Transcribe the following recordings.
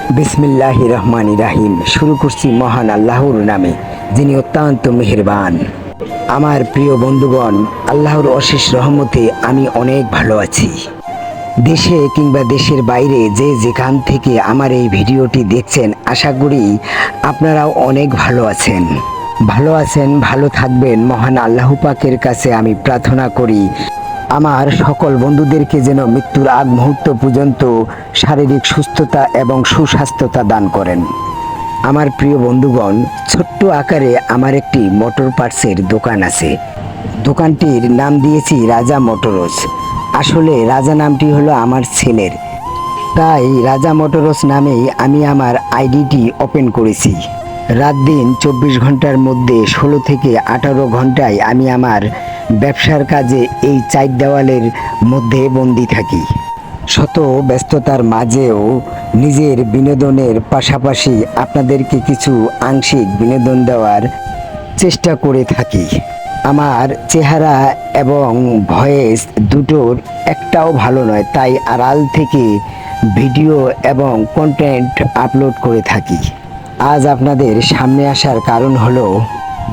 বিসমিল্লাহ রহমান রাহিম শুরু করছি মহান আল্লাহর নামে, যিনি অত্যন্ত মেহেরবান। আমার প্রিয় বন্ধুগণ, আল্লাহর অশেষ রহমতে আমি অনেক ভালো আছি। দেশে কিংবা দেশের বাইরে যে যেখান থেকে আমার এই ভিডিওটি দেখছেন, আশা করি আপনারাও অনেক ভালো আছেন। ভালো আছেন, ভালো থাকবেন মহান আল্লাহ পাকের কাছে আমি প্রার্থনা করি। আমার সকল বন্ধুদেরকে যেন মৃত্যুর আগ মুহূর্ত পর্যন্ত শারীরিক সুস্থতা এবং সুস্বাস্থ্যতা দান করেন। আমার প্রিয় বন্ধুগণ, ছোট্ট আকারে আমার একটি মোটর পার্টসের দোকান আছে। দোকানটির নাম দিয়েছি রাজা মোটরস। আসলে রাজা নামটি হলো আমার ছেলের। তাই রাজা মোটরস নামেই আমি আমার আইডিটি ওপেন করেছি। রাত দিন চব্বিশ ঘণ্টার মধ্যে ষোলো থেকে আঠারো ঘন্টায় আমি আমার ব্যবসার কাজে এই চার দেওয়ালের মধ্যে বন্দি থাকি। শত ব্যস্ততার মাঝেও নিজের বিনোদনের পাশাপাশি আপনাদেরকে কিছু আংশিক বিনোদন দেওয়ার চেষ্টা করে থাকি। আমার চেহারা এবং ভয়েস দুটোর একটাও ভালো নয়, তাই আড়াল থেকে ভিডিও এবং কন্টেন্ট আপলোড করে থাকি। আজ আপনাদের সামনে আসার কারণ হলো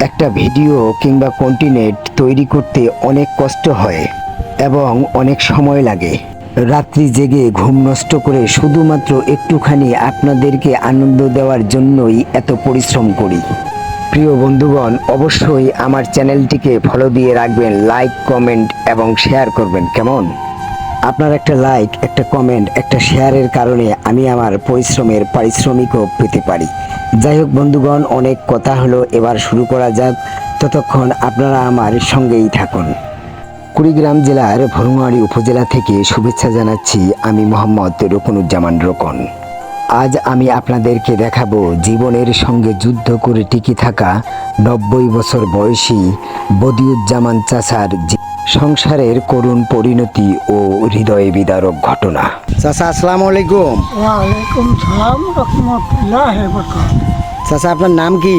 একটা ভিডিও কিংবা কন্টিনেন্ট তৈরি করতে অনেক কষ্ট হয় এবং অনেক সময় লাগে। রাত্রি জেগে ঘুম নষ্ট করে শুধুমাত্র একটুখানি আপনাদেরকে আনন্দ দেওয়ার জন্যই এত পরিশ্রম করি। প্রিয় বন্ধুগণ, অবশ্যই আমার চ্যানেলটিকে ফলো দিয়ে রাখবেন লাইক কমেন্ট এবং শেয়ার করবেন, কেমন? আপনার একটা লাইক একটা কমেন্ট একটা শেয়ারের কারণে আমি আমার পরিশ্রমের, পারিশ্রমিকও পেতে পারি। যাই হোক বন্ধুগণ, অনেক কথা হলো, এবার শুরু করা যাক। ততক্ষণ আপনারা আমার সঙ্গেই থাকুন। কুড়িগ্রাম জেলার ভরুয়ারি উপজেলা থেকে শুভেচ্ছা জানাচ্ছি আমি মোহাম্মদ রকুনুজ্জামান রোকন। আজ আমি আপনাদেরকে দেখাবো জীবনের সঙ্গে যুদ্ধ করে টিকে থাকা নব্বই বছর বয়সী বদিউজ্জামান চাচার জী- সংসারের করুণ পরিণতি ও হৃদয় বিদারক ঘটনা। চাচা আসসালামু আলাইকুম। ওয়ালাইকুম সালাম রহমতুল্লাহ চাচা আপনার নাম কি?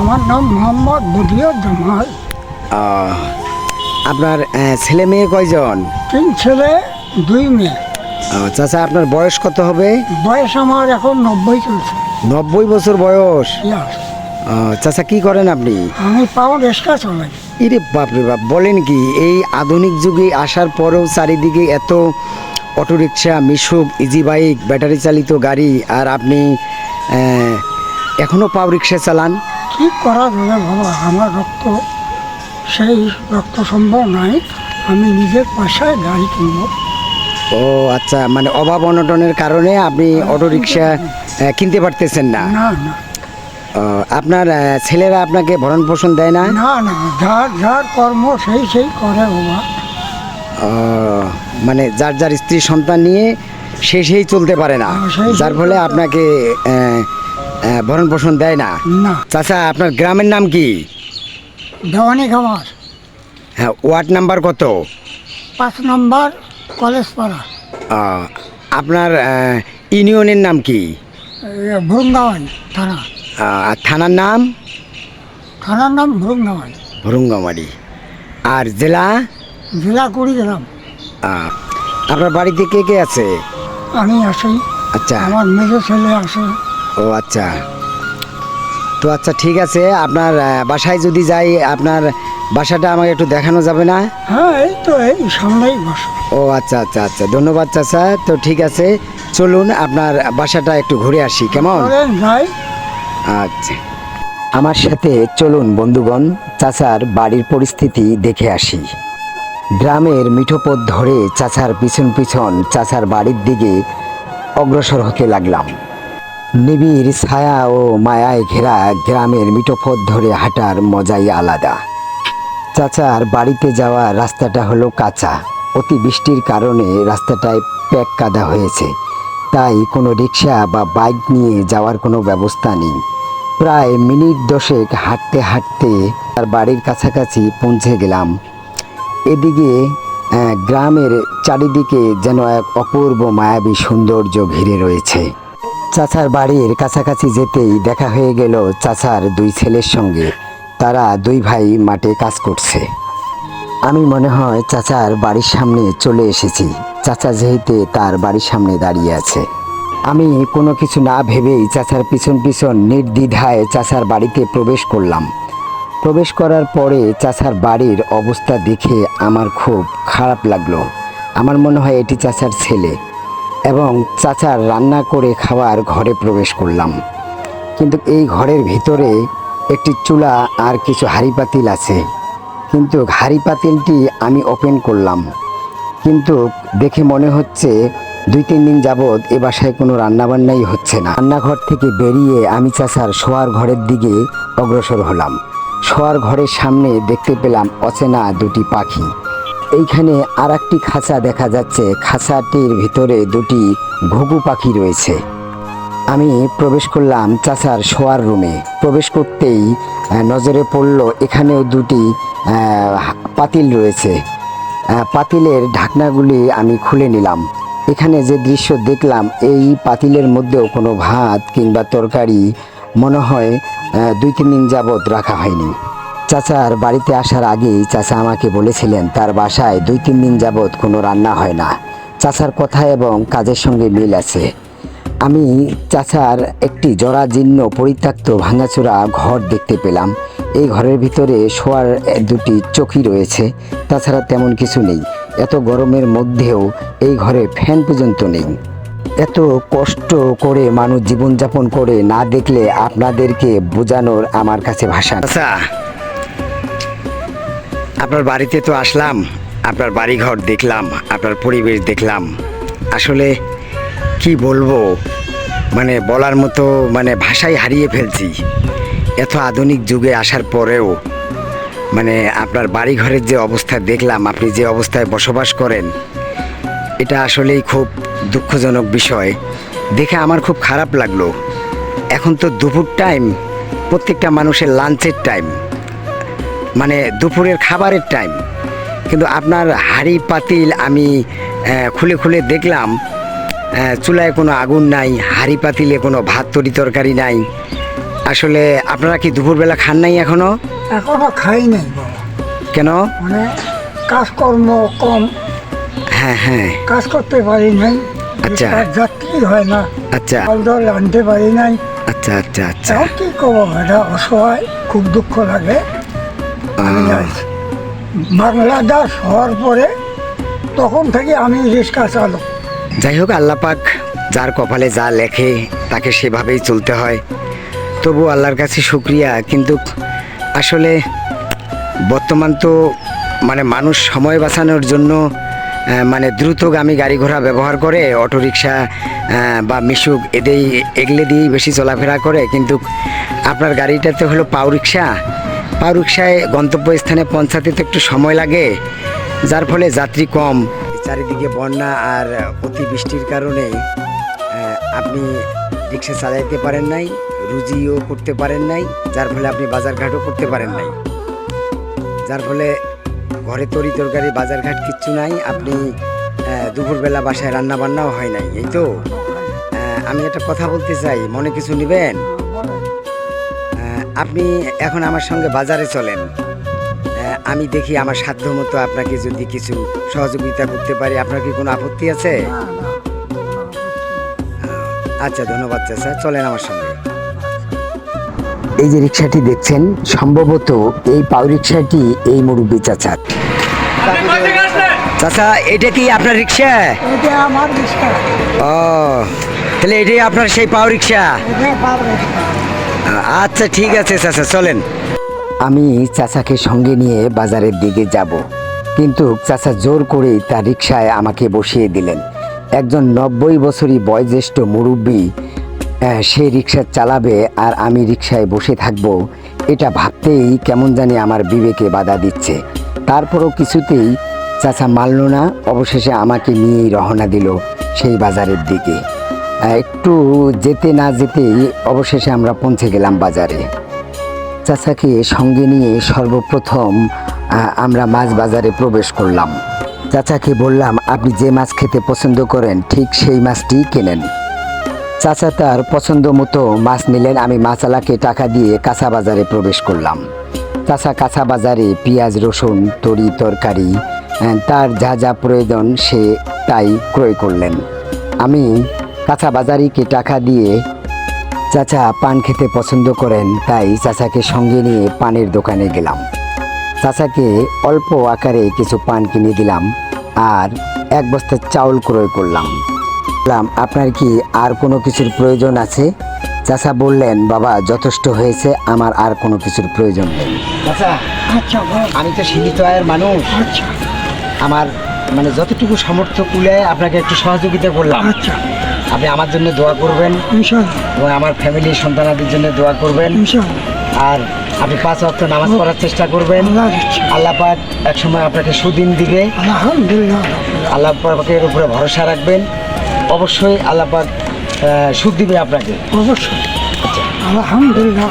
আমার নাম মোহাম্মদ বদিউর জামাল। আপনার ছেলে মেয়ে কয়জন? তিন ছেলে দুই মেয়ে। চাচা আপনার বয়স কত হবে? বয়স আমার এখন নব্বই চলছে। নব্বই বছর বয়স। চাচা কি করেন আপনি? আমি পাউন্ড রিক্সা চালাই। ইরে বাপরে বাপ বলেন কি এই আধুনিক যুগে আসার পরেও চারিদিকে এত autorickshaw Mishuk easy bike battery চালিত গাড়ি আর আপনি আহ, এখনও পাও রিক্সা চালান? কি করা যাবে বাবা আমার রক্ত সেই রক্ত সম্ভব নাই আমি নিজের পয়সায় গাড়ি কিনবো। ও আচ্ছা মানে অভাব অনটনের কারণে আপনি অটোরিকশা আহ, কিনতে পারতেছেন না? না না। আপনার ছেলেরা আপনাকে ভরণ পোষণ দেয় না? না না যার যার কর্ম সেই সেই করে বাবা। মানে যার যার স্ত্রী সন্তান নিয়ে সে সেই চলতে পারে না। যার ফলে আপনাকে ভরণ পোষণ দেয় না। চাচা আপনার গ্রামের নাম কি? দেওয়ানি খামার। হ্যাঁ ওয়ার্ড নাম্বার কত? পাঁচ নম্বর কলেজ পাড়া। আপনার ইউনিয়নের নাম কি? ভুরুঙ্গাওয়ান থানা। আর থানার নাম? থানার নাম ভুরুঙ্গাওয়ান ভরুঙ্গামারি। আর জেলা? জেলা কুড়িগ্রাম আপনার বাড়িতে কে কে আছে? আমি আসি আচ্ছা। আমার মেজো ছেলে আসে ও আচ্ছা। তো আচ্ছা ঠিক আছে। আপনার বাসায় যদি যাই আপনার বাসাটা আমাকে একটু দেখানো যাবে না? হ্যাঁ এই তো এই সামনেই বসো। ও আচ্ছা আচ্ছা আচ্ছা। ধন্যবাদ চাচা। তো ঠিক আছে চলুন আপনার বাসাটা একটু ঘুরে আসি কেমন? যাই। আচ্ছা আমার সাথে চলুন বন্ধুগণ, চাচার বাড়ির পরিস্থিতি দেখে আসি। গ্রামের মিঠো পথ ধরে চাচার পিছন পিছন চাচার বাড়ির দিকে অগ্রসর হতে লাগলাম। নিবিড় ছায়া ও মায়ায় ঘেরা গ্রামের মিঠো পথ ধরে হাঁটার মজাই আলাদা। চাচার বাড়িতে যাওয়া রাস্তাটা হলো কাঁচা। অতি বৃষ্টির কারণে রাস্তাটায় প্যাক কাদা হয়েছে। তাই কোনো রিক্সা বা বাইক নিয়ে যাওয়ার কোনো ব্যবস্থা নেই। প্রায় মিনিট দশেক হাঁটতে হাঁটতে তার বাড়ির কাছাকাছি পৌঁছে গেলাম। এদিকে গ্রামের চারিদিকে যেন এক অপূর্ব মায়াবী সৌন্দর্য ঘিরে রয়েছে। চাচার বাড়ির কাছাকাছি যেতেই দেখা হয়ে গেল চাচার দুই ছেলের সঙ্গে। তারা দুই ভাই মাঠে কাজ করছে। আমি মনে হয় চাচার বাড়ির সামনে চলে এসেছি। চাচা যেহেতু তার বাড়ির সামনে দাঁড়িয়ে আছে। আমি কোনো কিছু না ভেবেই চাচার পিছন পিছন নির্দ্বিধায় চাচার বাড়িতে প্রবেশ করলাম। প্রবেশ করার পরে চাচার বাড়ির অবস্থা দেখে আমার খুব খারাপ লাগল। আমার মনে হয় এটি চাচার ছেলে এবং চাচার রান্না করে খাওয়ার ঘরে প্রবেশ করলাম। কিন্তু এই ঘরের ভিতরে একটি চুলা আর কিছু হাঁড়ি পাতিল আছে। কিন্তু হাঁড়ি পাতিলটি আমি ওপেন করলাম। কিন্তু দেখে মনে হচ্ছে দুই তিন দিন যাবৎ এ বাসায় কোনো রান্নাবান্নাই হচ্ছে না। রান্নাঘর থেকে বেরিয়ে আমি চাচার শোয়ার ঘরের দিকে অগ্রসর হলাম। শোয়ার ঘরের সামনে দেখতে পেলাম অচেনা দুটি পাখি। এইখানে আর একটি খাঁচা দেখা যাচ্ছে। খাঁচাটির ভিতরে দুটি ঘুঘু পাখি রয়েছে। আমি প্রবেশ করলাম চাচার শোয়ার রুমে। প্রবেশ করতেই নজরে পড়ল এখানেও দুটি পাতিল রয়েছে। পাতিলের ঢাকনাগুলি আমি খুলে নিলাম। এখানে যে দৃশ্য দেখলাম, এই পাতিলের মধ্যেও কোনো ভাত কিংবা তরকারি মনে হয় দুই, তিন দিন যাবৎ রাখা হয়নি। চাচার বাড়িতে আসার আগেই চাচা আমাকে বলেছিলেন, তার বাসায় দুই, তিন দিন যাবৎ কোনো রান্না হয় না। চাচার কথা এবং কাজের সঙ্গে মিল আছে। আমি চাচার একটি জরাজীর্ণ পরিত্যক্ত ভাঙাচোরা ঘর দেখতে পেলাম। এই ঘরের ভিতরে শোয়ার দুটি চকি রয়েছে, তাছাড়া তেমন কিছু নেই। এত গরমের মধ্যেও এই ঘরে ফ্যান পর্যন্ত নেই। এত কষ্ট করে মানুষ জীবনযাপন করে না দেখলে আপনাদেরকে বোঝানোর আমার কাছে ভাষা আচ্ছা আপনার বাড়িতে তো আসলাম, আপনার বাড়িঘর দেখলাম, আপনার পরিবেশ দেখলাম। আসলে কি বলব মানে বলার মতো মানে ভাষাই হারিয়ে ফেলছি। এত আধুনিক যুগে আসার পরেও মানে আপনার বাড়িঘরের যে অবস্থা দেখলাম, আপনি যে অবস্থায় বসবাস করেন, এটা আসলেই খুব দুঃখজনক বিষয়। দেখে আমার খুব খারাপ লাগল। এখন তো দুপুর টাইম, প্রত্যেকটা মানুষের লাঞ্চের টাইম মানে দুপুরের খাবারের টাইম। কিন্তু আপনার হাঁড়ি, পাতিল আমি খুলে খুলে দেখলাম চুলায় কোনো আগুন নাই, হাঁড়ি, পাতিলে কোনো ভাত তরি তরকারি নাই আসলে আপনারা কি দুপুরবেলা খান নাই এখনও? এখনও খাই নাই কেন? মানে কাজকর্ম কম। হ্যাঁ হ্যাঁ। কাজ করতে পারি নাই। আচ্ছা। যাত্রী হয় না। আচ্ছা। দল আনতে পারি নাই। আচ্ছা আচ্ছা আচ্ছা। কি করব? এটা অসহায় খুব দুঃখ লাগে। বাংলাদেশ হওয়ার পরে তখন থেকে আমি রিক্সা চালক। যাই হোক আল্লাপাক যার কপালে যা লেখে তাকে সেভাবেই চলতে হয়। তবু আল্লাহর কাছে শুক্রিয়া, কিন্তু আসলে বর্তমান তো মানে মানুষ সময় বাঁচানোর জন্য মানে দ্রুতগামী গাড়ি ঘোড়া ব্যবহার করে, অটোরিকশা বা মিশুক এদেই, এগুলো দিয়েই বেশি চলাফেরা করে, কিন্তু আপনার গাড়িটাতে হলো পাও রিক্সা পাও রিক্সায় গন্তব্যস্থানে পৌঁছাতে তো একটু সময় লাগে, যার ফলে যাত্রী কম। চারিদিকে বন্যা আর অতিবৃষ্টির কারণে আপনি রিক্সা চালাইতে পারেন নাই, রুজিও করতে পারেন নাই, যার ফলে আপনি বাজারঘাটও করতে পারেন নাই। যার ফলে ঘরে তরি তরকারি, বাজারঘাট কিচ্ছু নাই, আপনি দুপুরবেলা বাসায় রান্না বান্নাও হয় নাই, এই তো? আমি একটা কথা বলতে চাই, মনে কিছু নেবেন? আপনি এখন আমার সঙ্গে বাজারে চলেন। আমি দেখি আমার সাধ্য মতো আপনাকে যদি কিছু সহযোগিতা করতে পারি, আপনার কি কোনো আপত্তি আছে? আচ্ছা ধন্যবাদ চাচা। চলেন আমার সঙ্গে এই যে রিক্সাটি দেখছেন সম্ভবত এই পাও রিক্সাটি এই মুরব্বী চাচার। চাচা এটা কি আপনার রিক্সা? এটা আমার রিক্সা। ও তাহলে এটাই আপনার সেই পাও রিক্সা? রিক্সা। আচ্ছা ঠিক আছে চাচা চলেন। আমি চাচাকে সঙ্গে নিয়ে বাজারের দিকে যাব কিন্তু চাচা জোর করে তার রিক্সায় আমাকে বসিয়ে দিলেন। একজন নব্বই বছরই বয়োজ্যেষ্ঠ মুরব্বী সে রিক্সা চালাবে আর আমি রিক্সায় বসে থাকব। এটা ভাবতেই কেমন জানি আমার বিবেকে বাধা দিচ্ছে। তারপরও কিছুতেই চাচা মানল না, অবশেষে আমাকে নিয়েই রওনা দিল সেই বাজারের দিকে। একটু যেতে না যেতেই অবশেষে আমরা পৌঁছে গেলাম বাজারে। চাচাকে সঙ্গে নিয়ে সর্বপ্রথম আমরা মাছ বাজারে প্রবেশ করলাম। চাচাকে বললাম, আপনি যে মাছ খেতে পছন্দ করেন, ঠিক সেই মাছটি কেনেন। চাচা তার পছন্দ মতো মাছ নিলেন। আমি মাছালাকে টাকা দিয়ে কাঁচা বাজারে প্রবেশ করলাম। চাচা কাঁচা বাজারে পেঁয়াজ, রসুন, তরি তরকারি তার যা যা প্রয়োজন সে তাই ক্রয় করলেন। আমি কাঁচা বাজারিকে টাকা দিয়ে, চাচা, পান খেতে পছন্দ করেন, তাই চাচাকে সঙ্গে নিয়ে পানের দোকানে গেলাম। চাচাকে অল্প আকারে কিছু পান কিনে দিলাম। আর এক বস্তা চাউল ক্রয় করলাম। বললাম আপনার কি আর কোনো কিছুর প্রয়োজন আছে? চাচা বললেন বাবা যথেষ্ট হয়েছে আমার আর কোনো কিছুর প্রয়োজন নেই। চাচা আচ্ছা আমি তো সীমিত আয়ের মানুষ। আচ্ছা। আমার মানে যতটুকু সামর্থ্য কুলে আপনাকে একটু সহযোগিতা করলাম। আচ্ছা। আপনি আমার জন্য দোয়া করবেন। এবং আমার ফ্যামিলি সন্তানাদের জন্য দোয়া করবেন। আর আপনি পাঁচ ওয়াক্ত নামাজ পড়ার চেষ্টা করবেন। আল্লাহ পাক একসময় আপনাকে সুদিন দিবে। আলহামদুলিল্লাহ। আল্লাহ পাকের উপরে ভরসা রাখবেন। অবশ্যই আল্লাহ পাক সুদ দিবে আপনাকে। অবশ্যই। আলহামদুলিল্লাহ।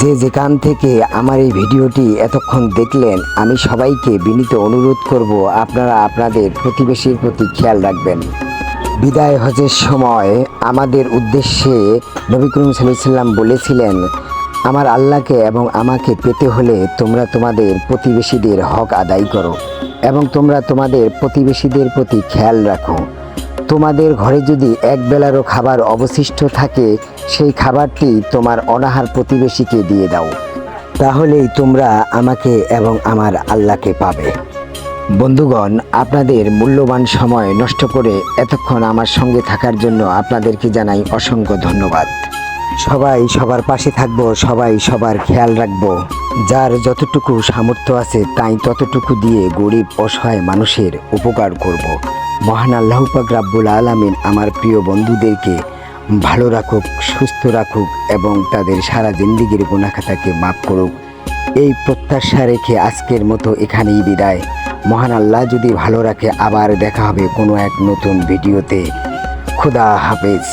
যে যেখান থেকে আমার এই ভিডিওটি এতক্ষণ দেখলেন আমি সবাইকে বিনীত অনুরোধ করব আপনারা আপনাদের প্রতিবেশীর প্রতি খেয়াল রাখবেন। বিদায় হজের সময় আমাদের উদ্দেশ্যে নবী করিম সাল্লাম বলেছিলেন, আমার আল্লাহকে এবং আমাকে পেতে হলে তোমরা তোমাদের প্রতিবেশীদের হক আদায় করো এবং তোমরা তোমাদের প্রতিবেশীদের প্রতি খেয়াল রাখো। তোমাদের ঘরে যদি এক বেলারও খাবার অবশিষ্ট থাকে, সেই খাবারটি তোমার অনাহার প্রতিবেশীকে দিয়ে দাও। তাহলেই তোমরা আমাকে এবং আমার আল্লাহকে পাবে। বন্ধুগণ, আপনাদের মূল্যবান সময় নষ্ট করে এতক্ষণ আমার সঙ্গে থাকার জন্য আপনাদেরকে জানাই অসংখ্য ধন্যবাদ। সবাই সবার পাশে থাকব, সবাই সবার খেয়াল রাখব। যার যতটুকু সামর্থ্য আছে, তাই ততটুকু দিয়ে গরিব, অসহায় মানুষের উপকার করব। মহান আল্লাহ পাক রাব্বুল আলামিন আমার প্রিয় বন্ধুদেরকে ভালো রাখুক, সুস্থ রাখুক এবং তাদের সারা জিন্দিগির গুণাখাতাকে মাফ করুক। এই প্রত্যাশা রেখে আজকের মতো এখানেই বিদায়। মহান আল্লাহ যদি ভালো রাখে আবার দেখা হবে কোনো এক নতুন ভিডিওতে। খুদা হাফেজ।